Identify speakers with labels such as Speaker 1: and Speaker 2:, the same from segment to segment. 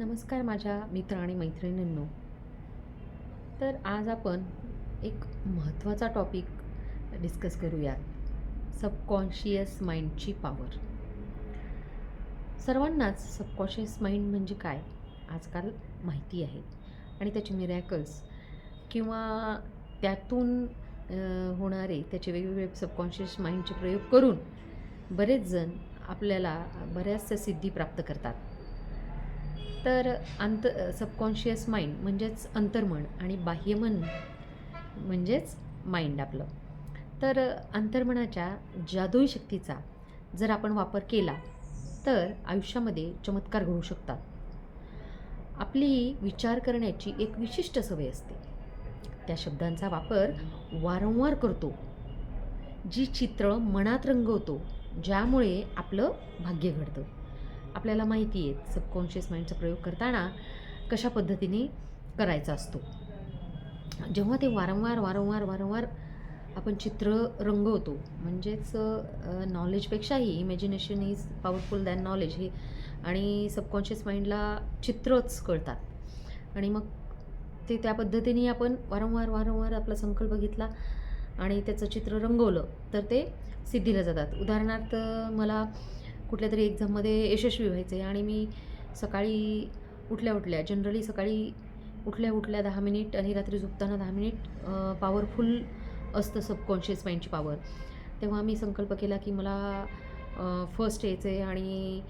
Speaker 1: नमस्कार माझ्या मित्र आणि मैत्रिणींनो. तर आज आपण एक महत्त्वाचा टॉपिक डिस्कस करूयात. सबकॉन्शियस माइंडची पॉवर सर्वांनाच सबकॉन्शियस माइंड म्हणजे काय? आजकाल माहिती आहे. आणि त्याचे मिरॅकल्स किंवा त्यातून होणारे त्याचे वेगवेगळे सबकॉन्शियस माइंडचे प्रयोग करून बरेच जण आपल्याला बऱ्याचशा सिद्धी प्राप्त करतात. तर अंत सबकॉन्शियस माइंड म्हणजेच अंतर्मन आणि बाह्यमन म्हणजेच माइंड आपलं. तर अंतर्मनाच्या जादुई शक्तीचा जर आपण वापर केला तर आयुष्यामध्ये चमत्कार घडू शकतात. आपली विचार करण्याची एक विशिष्ट सवय असते. त्या शब्दांचा वापर वारंवार करतो जी चित्र मनात रंगवतो ज्यामुळे आपलं भाग्य घडतं. आपल्याला माहिती आहे सबकॉन्शियस माइंडचा प्रयोग करताना कशा पद्धतीने करायचा असतो. जेव्हा ते वारंवार वारंवार वारंवार आपण चित्र रंगवतो म्हणजेच नॉलेजपेक्षाही imagination is powerful than knowledge हे आणि सबकॉन्शियस माइंडला चित्रच कळतात. आणि मग ते त्या पद्धतीने आपण वारंवार वारंवार आपला संकल्प घेतला आणि त्याचं चित्र रंगवलं तर ते सिद्धीला जातात. उदाहरणार्थ मला कुठल्या तरी एक्झाममध्ये यशस्वी व्हायचं. आहे आणि मी सकाळी उठल्या उठल्या जनरली सकाळी उठल्या उठल्या दहा मिनिट आणि रात्री झोपताना दहा मिनिट पॉवरफुल असतं सबकॉन्शियस माइंडची पॉवर तेव्हा मी संकल्प केला की मला फर्स्ट यायचं आहे आणि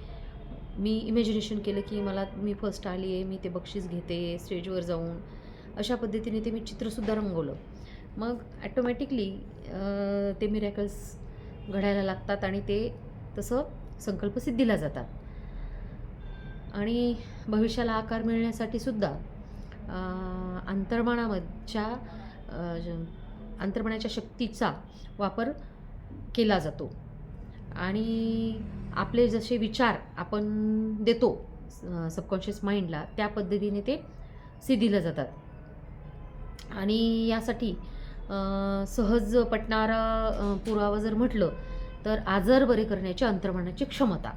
Speaker 1: मी इमॅजिनेशन केलं की मला मी फर्स्ट आली आहे मी ते बक्षीस घेते स्टेजवर जाऊन. अशा पद्धतीने ते मी चित्रसुद्धा रंगवलं. मग ॲटोमॅटिकली ते मिरॅकल्स घडायला लागतात आणि ते तसं संकल्प सिद्धीला जातात. आणि भविष्याला आकार मिळण्यासाठी सुद्धा अंतर्मनामधच्या अंतर्मनाच्या शक्तीचा वापर केला जातो. आणि आपले जसे विचार आपण देतो सबकॉन्शियस माइंडला त्या पद्धतीने ते सिद्धीला जातात. आणि यासाठी सहज पटणारा पुरावा जर म्हटलं तर आजार बरे करण्याची अंतर्मनाची क्षमता.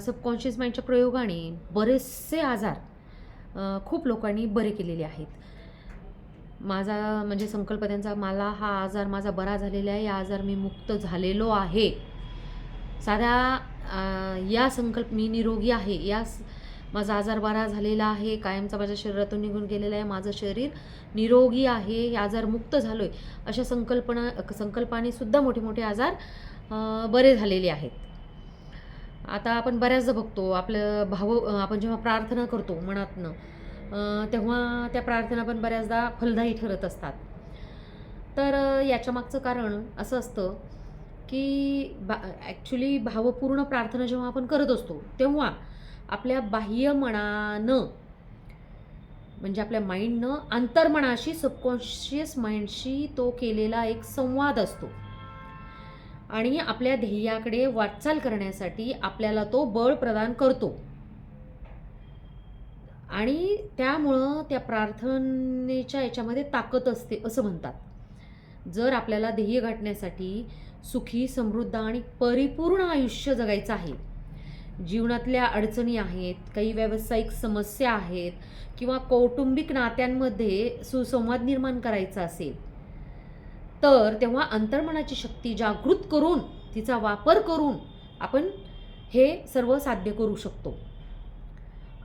Speaker 1: सबकॉन्शियस माइंडच्या प्रयोगाने बरेचसे आजार खूप लोकांनी बरे केलेले आहेत. माझा म्हणजे संकल्प त्यांचा मला हा आजार माझा बरा झालेला आहे या आजार मी मुक्त झालेलो आहे. साध्या या संकल्प मी निरोगी आहे या स- माझा आजार बरा झालेला आहे कायमचा माझ्या शरीरातून निघून गेलेला आहे माझं शरीर निरोगी आहे हे आजार मुक्त झालो आहे अशा संकल्पना संकल्पाने सुद्धा मोठे मोठे आजार बरे झालेले आहेत. आता आपण बऱ्याचदा बघतो आपलं भाव आपण जेव्हा प्रार्थना करतो मनातनं तेव्हा त्या प्रार्थना पण बऱ्याचदा फलदायी ठरत असतात. तर याच्यामागचं याच्या मागचं कारण असं असतं की बा ॲक्च्युली भावपूर्ण प्रार्थना जेव्हा आपण करत असतो तेव्हा आपल्या बाह्य मनानं म्हणजे आपल्या माइंडनं अंतर्मनाशी सबकॉन्शियस माइंडशी तो केलेला एक संवाद असतो. आणि आपल्या ध्येयाकडे वाटचाल करण्यासाठी आपल्याला तो बळ प्रदान करतो. आणि त्यामुळं त्या प्रार्थनेच्या याच्यामध्ये ताकद असते असं म्हणतात. जर आपल्याला ध्येय गाठण्यासाठी सुखी समृद्ध आणि परिपूर्ण आयुष्य जगायचं आहे जीवनातल्या अडचणी आहेत काही व्यावसायिक समस्या आहेत किंवा कौटुंबिक नात्यांमध्ये सुसंवाद निर्माण करायचा असेल तर तेव्हा अंतर्मनाची शक्ती जागृत करून तिचा वापर करून आपण हे सर्व साध्य करू शकतो.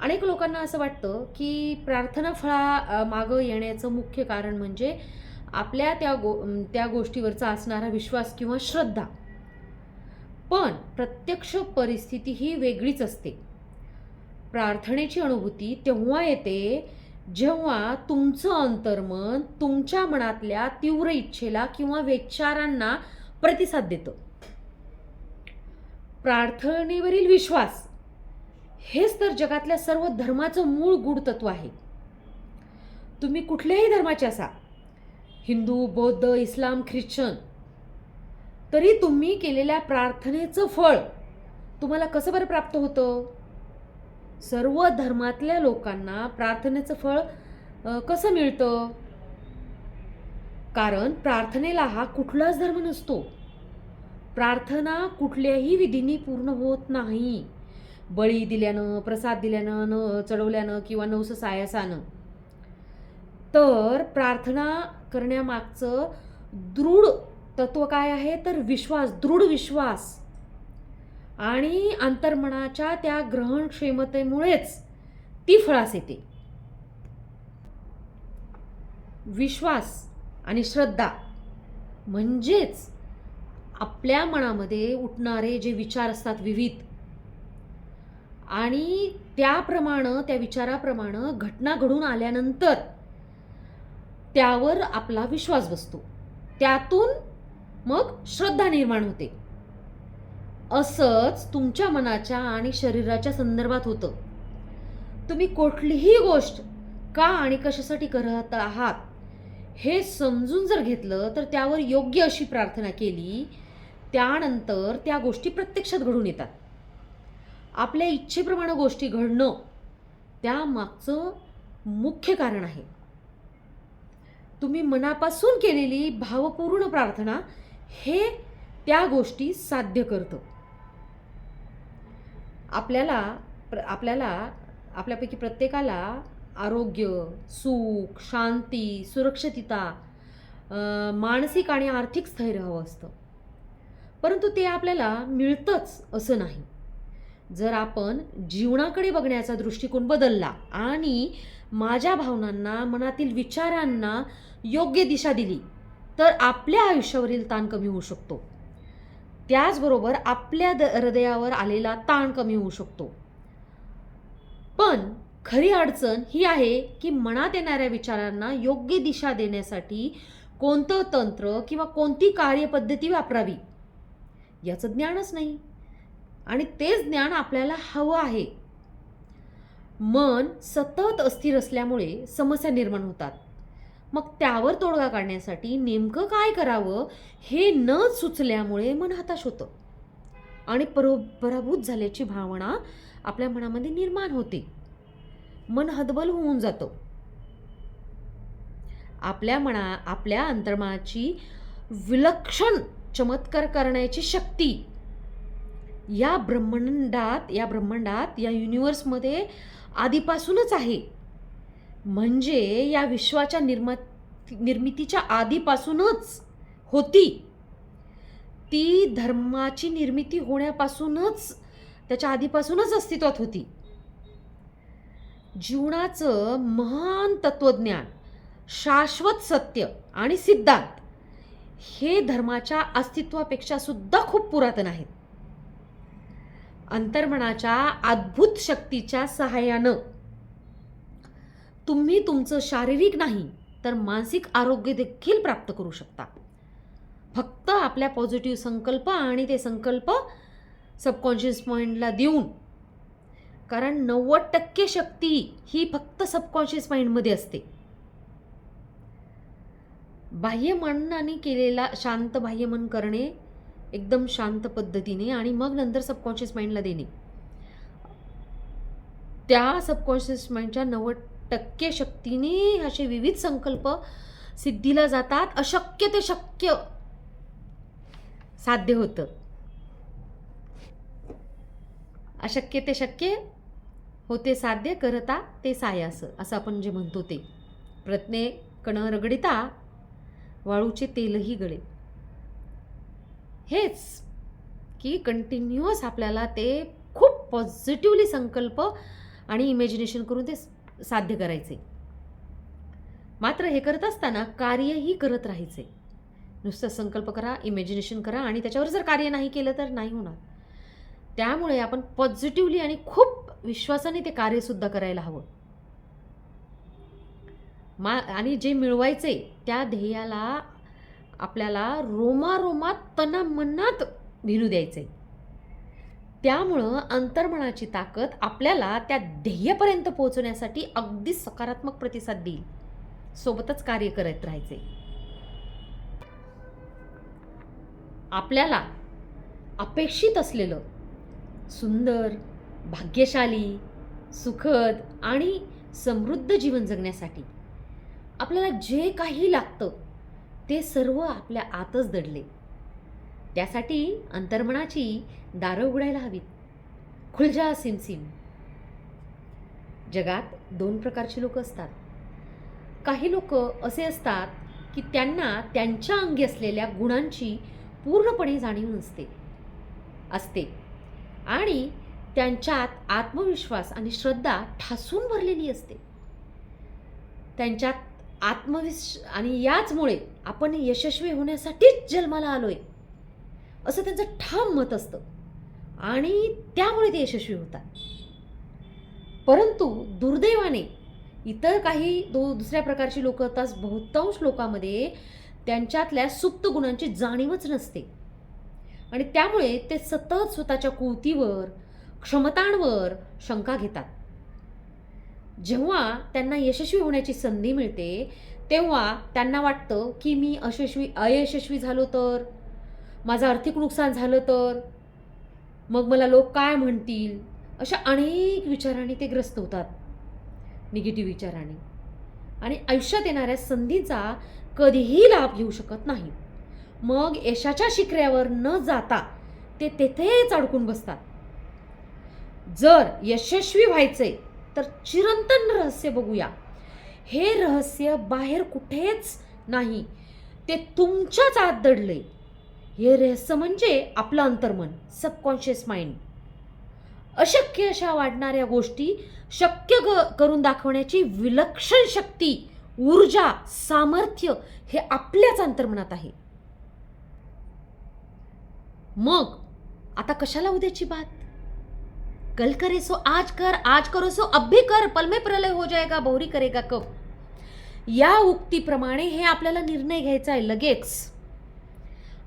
Speaker 1: अनेक लोकांना असं वाटतं की प्रार्थना फळा मागं येण्याचं मुख्य कारण म्हणजे आपल्या त्या गो त्या गोष्टीवरचा असणारा विश्वास किंवा श्रद्धा. पण प्रत्यक्ष परिस्थिती ही वेगळीच असते. प्रार्थनेची अनुभूती तेव्हा येते जेव्हा तुमचं अंतर्मन तुमच्या मनातल्या तीव्र इच्छेला किंवा विचारांना प्रतिसाद देतं. प्रार्थनेवरील विश्वास हेच तर जगातल्या सर्व धर्माचं मूळ गूढ तत्व आहे. तुम्ही कुठल्याही धर्माचे असा. हिंदू बौद्ध इस्लाम ख्रिश्चन तरी तुम्ही केलेल्या प्रार्थनेचं फळ तुम्हाला कसं बरं प्राप्त होतं? सर्व धर्मातल्या लोकांना प्रार्थनेचं फळ कसं मिळतं? कारण प्रार्थनेला हा कुठलाच धर्म नसतो. प्रार्थना कुठल्याही विधीने पूर्ण होत नाही. बळी दिल्यानं प्रसाद दिल्यानं न चढवल्यानं किंवा नवस सायासानं. तर प्रार्थना करण्यामागचं दृढ तत्व काय आहे? तर विश्वास दृढ विश्वास. आणि अंतर्मनाच्या त्या ग्रहण क्षमतेमुळेच ती फळास येते. विश्वास आणि श्रद्धा म्हणजेच आपल्या मनामध्ये उठणारे जे विचार असतात विविध आणि त्याप्रमाणे त्या विचाराप्रमाणे घटना घडून आल्यानंतर त्यावर आपला विश्वास बसतो. त्यातून मग श्रद्धा निर्माण होते. असंच तुमच्या मनाच्या आणि शरीराच्या संदर्भात होतं. तुम्ही कुठलीही गोष्ट का आणि कशासाठी करत आहात हे समजून जर घेतलं तर त्यावर योग्य अशी प्रार्थना केली त्यानंतर त्या गोष्टी प्रत्यक्षात घडून येतात. आपल्या इच्छेप्रमाणे गोष्टी घडणं त्यामागचं मुख्य कारण आहे. तुम्ही मनापासून केलेली भावपूर्ण प्रार्थना हे त्या गोष्टी साध्य करतं. आपल्याला प्र आपल्याला आपल्यापैकी प्रत्येकाला आरोग्य सुख शांती सुरक्षितता मानसिक आणि आर्थिक स्थैर्य हवं असतं. परंतु ते आपल्याला मिळतंच असं नाही. जर आपण जीवनाकडे बघण्याचा दृष्टिकोन बदलला आणि माझ्या भावनांना मनातील विचारांना योग्य दिशा दिली तर आपल्या आयुष्यावरील ताण कमी होऊ शकतो. त्याचबरोबर आपल्या द हृदयावर आलेला ताण कमी होऊ शकतो. पण खरी अडचण ही आहे की मनात येणाऱ्या विचारांना योग्य दिशा देण्यासाठी कोणतं तंत्र किंवा कोणती कार्यपद्धती वापरावी? याचं ज्ञानच नाही. आणि तेच ज्ञान आपल्याला हवं आहे. मन सतत अस्थिर असल्यामुळे समस्या निर्माण होतात. मग त्यावर तोडगा काढण्यासाठी नेमकं काय करावं हे न सुचल्यामुळे मन हताश होतं. आणि परो पराभूत झाल्याची भावना आपल्या मनामध्ये निर्माण होते. मन हतबल होऊन जातं. आपल्या मना आपल्या अंतर्मनाची विलक्षण चमत्कार करण्याची शक्ती या ब्रह्मांडात या ब्रह्मांडात या युनिवर्समध्ये आधीपासूनच आहे. म्हणजे या विश्वाच्या निर्म निर्मितीच्या आधीपासूनच होती. ती धर्माची निर्मिती होण्यापासूनच त्याच्या आधीपासूनच अस्तित्वात होती. जीवनाचं महान तत्वज्ञान शाश्वत सत्य आणि सिद्धांत हे धर्माच्या अस्तित्वापेक्षा सुद्धा खूप पुरातन आहेत. अंतर्मनाच्या अद्भुत शक्तीच्या सहाय्यानं तुम्ही तुमचं शारीरिक नाही तर मानसिक आरोग्य देखील प्राप्त करू शकता. फक्त आपल्या पॉझिटिव्ह संकल्प आणि ते संकल्प सबकॉन्शियस माइंडला देऊन. कारण नव्वद टक्के शक्ती ही फक्त सबकॉन्शियस माइंडमध्ये असते. बाह्यमनाने केलेला शांत बाह्यमन करणे एकदम शांत पद्धतीने आणि मग नंतर सबकॉन्शियस माइंडला देणे. त्या सबकॉन्शियस माइंडच्या नव्वद टक्के शक्तीने असे विविध संकल्प सिद्धीला जातात. अशक्य ते शक्य साध्य होतं. अशक्य ते शक्य होते साध्य करता ते सायास असं आपण जे म्हणतो ते. प्रत्ने कण रगडिता वाळूचे तेलही गळे. हेच की कंटिन्युअस आपल्याला ते खूप पॉझिटिव्हली संकल्प आणि इमॅजिनेशन करून ते साध्य करायचे. मात्र हे करत असताना कार्यही करत राहायचे. नुसतं संकल्प करा इमॅजिनेशन करा आणि त्याच्यावर जर कार्य नाही केलं तर नाही होणार. त्यामुळे आपण पॉझिटिव्हली आणि खूप विश्वासाने ते कार्यसुद्धा करायला हवं. मा आणि जे मिळवायचे त्या ध्येयाला आपल्याला रोमारोमात तनामनात भिनू द्यायचे. त्यामुळं अंतर्मनाची ताकद आपल्याला त्या ध्येयपर्यंत पोहोचण्यासाठी अगदी सकारात्मक प्रतिसाद देईल. सोबतच कार्य करत राहायचे. आपल्याला अपेक्षित असलेलं सुंदर भाग्यशाली सुखद आणि समृद्ध जीवन जगण्यासाठी आपल्याला जे काही लागतं ते सर्व आपल्या आतच दडले. त्यासाठी अंतर्मनाची दारं उघडायला हवीत. खुलजा सिमसिम. जगात दोन प्रकारची लोक असतात. काही लोक असे असतात की त्यांना त्यांच्या अंगी असलेल्या गुणांची पूर्णपणे जाणीव नसते असते आणि त्यांच्यात आत्मविश्वास आणि श्रद्धा ठासून भरलेली असते. त्यांच्यात आत्मविश आणि याचमुळे आपण यशस्वी होण्यासाठीच जन्माला आलो आहे असं त्यांचं ठाम मत असतं. आणि त्यामुळे ते यशस्वी होतात. परंतु दुर्दैवाने इतर काही दो दुसऱ्या प्रकारची लोक असतात बहुतांश लोकांमध्ये त्यांच्यातल्या सुप्त गुणांची जाणीवच नसते. आणि त्यामुळे ते सतत स्वतःच्या कुवतीवर क्षमतांवर शंका घेतात. जेव्हा त्यांना यशस्वी होण्याची संधी मिळते तेव्हा त्यांना वाटतं की मी अयशस्वी अयशस्वी झालो तर? माझं आर्थिक नुकसान झालं तर? मग मला लोक काय म्हणतील? अशा अनेक विचारांनी ते ग्रस्त होतात. निगेटिव्ह विचारांनी. आणि आयुष्यात येणाऱ्या संधीचा कधीही लाभ घेऊ शकत नाही. मग यशाच्या शिखऱ्यावर न जाता ते तेथेच अडकून बसतात. जर यशस्वी व्हायचे तर चिरंतन रहस्य बघूया. हे रहस्य बाहेर कुठेच नाही. ते तुमच्याच आत दडले. हे रहस्य म्हणजे आपलं अंतर्मन सबकॉन्शियस माइंड अशक्य अशा वाढणाऱ्या गोष्टी शक्य ग- करून दाखवण्याची विलक्षण शक्ती ऊर्जा सामर्थ्य हे आपल्याच अंतर्मनात आहे. मग आता कशाला उद्याची बात? कल करे सो आज कर आज करो सो अब भी कर पलमे प्रलय हो जाएगा बहुरी करेगा कब? या उक्तीप्रमाणे हे आपल्याला निर्णय घ्यायचा आहे लगेच.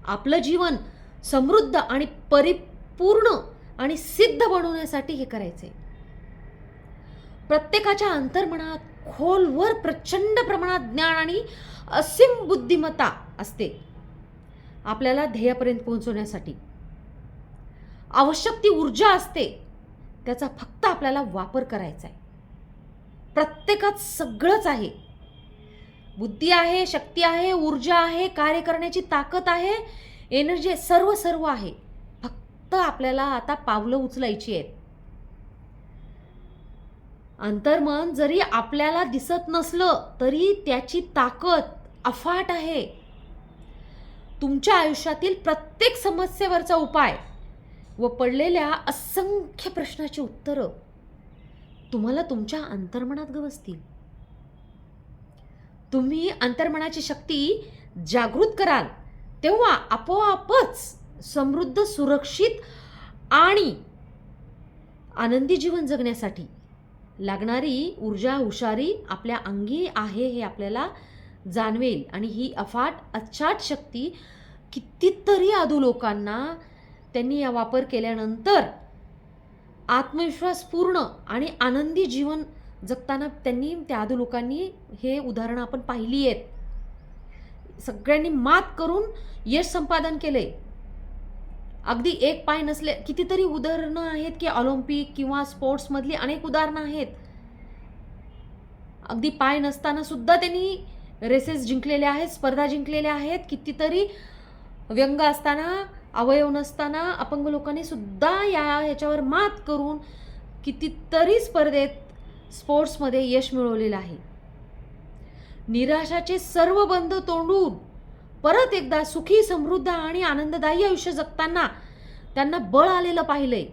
Speaker 1: आपलं जीवन समृद्ध आणि परिपूर्ण आणि सिद्ध बनवण्यासाठी हे करायचंय. प्रत्येकाच्या अंतर्मनात खोलवर प्रचंड प्रमाणात ज्ञान आणि असीम बुद्धिमत्ता असते. आपल्याला ध्येयापर्यंत पोहोचवण्यासाठी आवश्यक ती ऊर्जा असते त्याचा फक्त आपल्याला वापर करायचा आहे प्रत्येकात सगळंच आहे. बुद्धी आहे शक्ती आहे ऊर्जा आहे कार्य करण्याची ताकद आहे एनर्जी सर्व सर्व आहे. फक्त आपल्याला आता पावलं उचलायची आहेत. अंतर्मन जरी आपल्याला दिसत नसलं तरी त्याची ताकद अफाट आहे. तुमच्या आयुष्यातील प्रत्येक समस्येवरचा उपाय व पडलेल्या असंख्य प्रश्नाची उत्तरं तुम्हाला तुमच्या अंतर्मनात गवसतील. तुम्ही अंतर्मनाची शक्ती जागृत कराल तेव्हा आपोआपच समृद्ध सुरक्षित आणि आनंदी जीवन जगण्यासाठी लागणारी ऊर्जा हुशारी आपल्या अंगी आहे हे आपल्याला जाणवेल. आणि ही अफाट अचाट शक्ती कितीतरी आदू लोकांना त्यांनी या वापर केल्यानंतर आत्मविश्वासपूर्ण आणि आनंदी जीवन जगताना त्यांनी त्या लोकांनी हे उदाहरणं आपण पाहिली आहेत. सगळ्यांनी मात करून यश संपादन केले. अगदी एक पाय नसले कितीतरी उदाहरणं आहेत की ऑलिम्पिक किंवा स्पोर्ट्समधली अनेक उदाहरणं आहेत. अगदी पाय नसताना सुद्धा त्यांनी रेसेस जिंकलेल्या आहेत स्पर्धा जिंकलेल्या आहेत. कितीतरी व्यंग असताना अवयव नसताना अपंग लोकांनी सुद्धा या ह्याच्यावर मात करून कितीतरी स्पर्धेत स्पोर्ट्समध्ये यश मिळवलेलं आहे. निराशाचे सर्व बंध तोंडून परत एकदा सुखी समृद्ध आणि आनंददायी आयुष्य जगताना त्यांना बळ आलेलं पाहिलंय.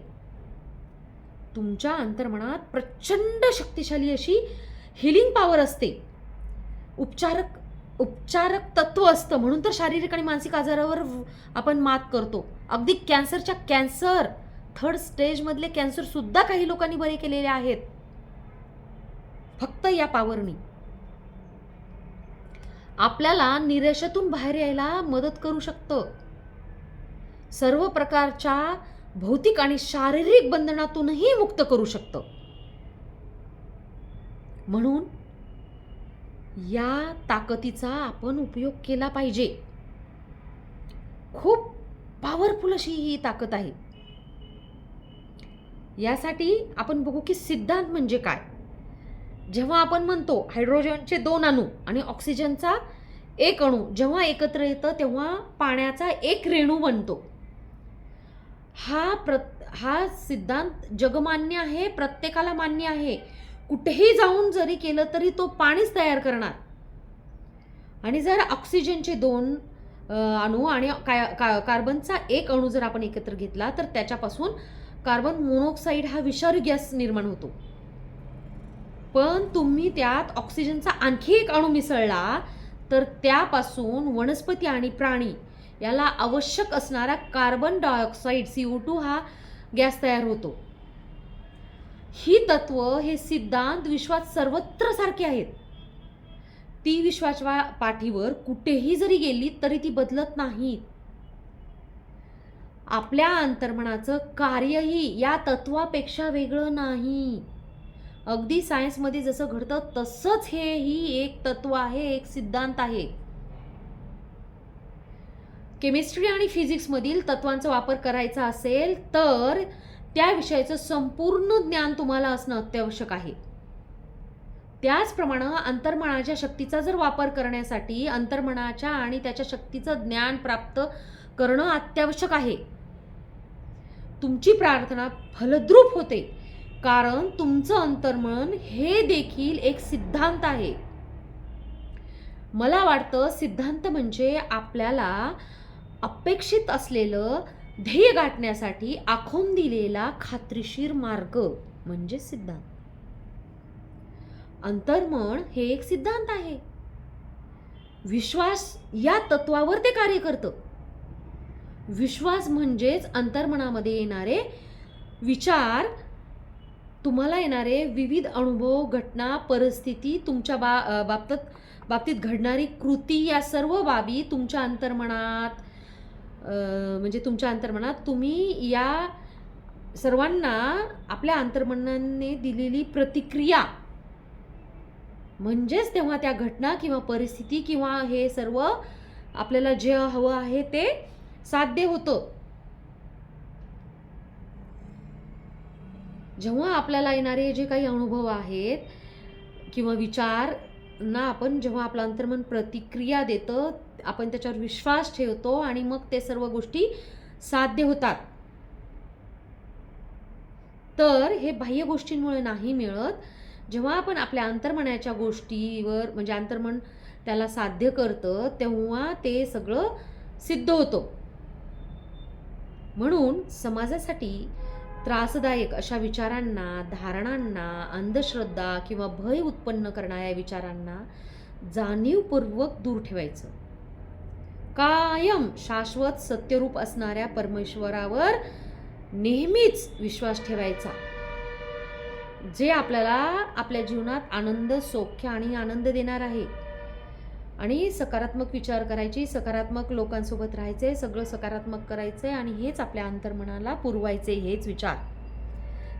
Speaker 1: तुमच्या अंतर्मनात प्रचंड शक्तिशाली अशी हिलिंग पॉवर असते. उपचारक उपचारक तत्व असतं म्हणून तर शारीरिक आणि मानसिक आजारावर आपण मात करतो. अगदी कॅन्सरच्या कॅन्सर थर्ड स्टेजमधले कॅन्सरसुद्धा काही लोकांनी बरे केलेले आहेत. फक्त या पावरनी. आपल्याला निराशातून बाहेर यायला मदत करू शकतं. सर्व प्रकारच्या भौतिक आणि शारीरिक बंधनातूनही मुक्त करू शकतं. म्हणून या ताकदीचा आपण उपयोग केला पाहिजे. खूप पॉवरफुल अशी ही ताकद आहे. यासाठी आपण बघू की सिद्धांत म्हणजे काय? जेव्हा आपण म्हणतो हायड्रोजनचे दोन अणू आणि ऑक्सिजनचा एक अणू जेव्हा एकत्र येतं तेव्हा पाण्याचा एक रेणू बनतो. हा प्र हा सिद्धांत जगमान्य आहे प्रत्येकाला मान्य आहे. कुठेही जाऊन जरी केलं तरी तो पाणीच तयार करणार. आणि जर ऑक्सिजनचे दोन अणू आणि का, का, कार्बनचा एक अणू जर आपण एकत्र घेतला तर त्याच्यापासून कार्बन मोनॉक्साईड हा विषारी गॅस निर्माण होतो. पण तुम्ही त्यात ऑक्सिजनचा आणखी एक अणू मिसळला तर त्यापासून वनस्पती आणि प्राणी याला आवश्यक असणारा carbon dioxide C O two हा गॅस तयार होतो. ही तत्व हे सिद्धांत विश्वात सर्वत्र सारखे आहेत. ती विश्वाच्या पाठीवर कुठेही जरी गेली तरी ती बदलत नाहीत आपल्या अंतर्मनाचं कार्यही या तत्वापेक्षा वेगळं नाही. अगदी सायन्समध्ये जसं घडतं तसंच हे ही एक तत्व आहे एक सिद्धांत आहे. केमिस्ट्री आणि फिजिक्समधील तत्वांचा वापर करायचा असेल तर त्या विषयाचं संपूर्ण ज्ञान तुम्हाला असणं अत्यावश्यक आहे. त्याचप्रमाणे अंतर्मनाच्या शक्तीचा जर वापर करण्यासाठी अंतर्मनाच्या आणि त्याच्या शक्तीचं ज्ञान प्राप्त करणं अत्यावश्यक आहे. तुमची प्रार्थना फलद्रूप होते. कारण तुमचं अंतर्मन हे देखील एक सिद्धांत आहे. मला वाटतं सिद्धांत म्हणजे आपल्याला अपेक्षित असलेलं ध्येय गाठण्यासाठी आखून दिलेला खात्रीशीर मार्ग म्हणजे सिद्धांत. अंतर्मन हे एक सिद्धांत आहे. विश्वास या तत्वावर ते कार्य करतं. विश्वास म्हणजेच अंतर्मनामध्ये येणारे विचार तुम्हाला येणारे विविध अनुभव घटना परिस्थिती तुमच्या बा बाबतीत बाबतीत घडणारी कृती या सर्व बाबी तुमच्या अंतर्मनात म्हणजे तुमच्या अंतर्मनात तुम्ही या सर्वांना आपल्या अंतर्मनाने दिलेली प्रतिक्रिया. म्हणजेच तेव्हा त्या घटना किंवा परिस्थिती किंवा हे सर्व आपल्याला जे हवं आहे ते साध्य होतं. जेव्हा आपल्याला येणारे जे काही अनुभव आहेत किंवा विचार ना आपण जेव्हा आपलं अंतर्मन प्रतिक्रिया देतं आपण त्याच्यावर विश्वास ठेवतो आणि मग ते सर्व गोष्टी साध्य होतात. तर हे बाह्य गोष्टींमुळे नाही मिळत. जेव्हा आपण आपल्या अंतर्मनाच्या गोष्टीवर म्हणजे अंतर्मन त्याला साध्य करतं तेव्हा ते सगळं सिद्ध होतं. म्हणून समाजासाठी त्रासदायक अशा विचारांना धारणांना अंधश्रद्धा किंवा भय उत्पन्न करणाऱ्या विचारांना जाणीवपूर्वक दूर ठेवायचं. कायम शाश्वत सत्यरूप असणाऱ्या परमेश्वरावर नेहमीच विश्वास ठेवायचा. जे आपल्याला आपल्या जीवनात आनंद सौख्य आणि आनंद देणार आहे आणि सकारात्मक विचार करायची सकारात्मक लोकांसोबत राहायचे सगळं सकारात्मक करायचे आणि हेच आपल्या अंतर्मनाला पुरवायचे हेच विचार.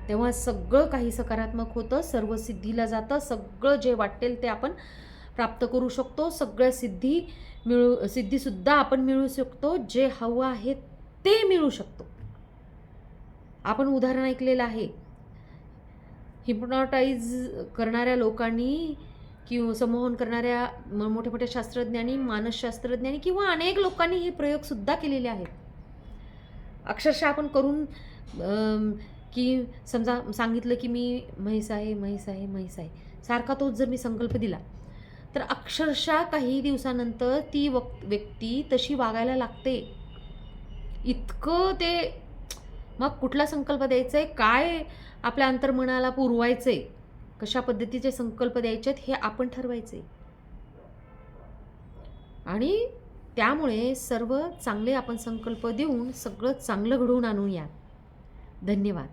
Speaker 1: तेव्हा सगळं काही सकारात्मक होतं सर्व सिद्धीला जातं सगळं जे वाटेल ते आपण प्राप्त करू शकतो सगळ्या सिद्धी मिळू सिद्धीसुद्धा आपण मिळू शकतो जे हवं आहे ते मिळू शकतो. आपण उदाहरण ऐकलेलं आहे. हिप्नॉटाईज करणाऱ्या लोकांनी किंवा संमोहन करणाऱ्या म- मोठ्या मोठ्या शास्त्रज्ञांनी मानसशास्त्रज्ञांनी किंवा अनेक लोकांनी हे प्रयोगसुद्धा केलेले आहेत. अक्षरशः आपण करून की समजा सांगितलं की मी म्हैस आहे म्हैस आहे म्हैस आहे. सारखा तोच जर मी संकल्प दिला तर अक्षरशः काही दिवसानंतर ती वक् व्यक्ती तशी वागायला लागते. इतकं ते मग कुठला संकल्प द्यायचा आहे काय आपल्या अंतर्मनाला पुरवायचं आहे कशा पद्धतीचे संकल्प द्यायचे आहेत हे आपण ठरवायचे. आणि त्यामुळे सर्व चांगले आपण संकल्प देऊन सगळं चांगलं घडवून आणूया. धन्यवाद.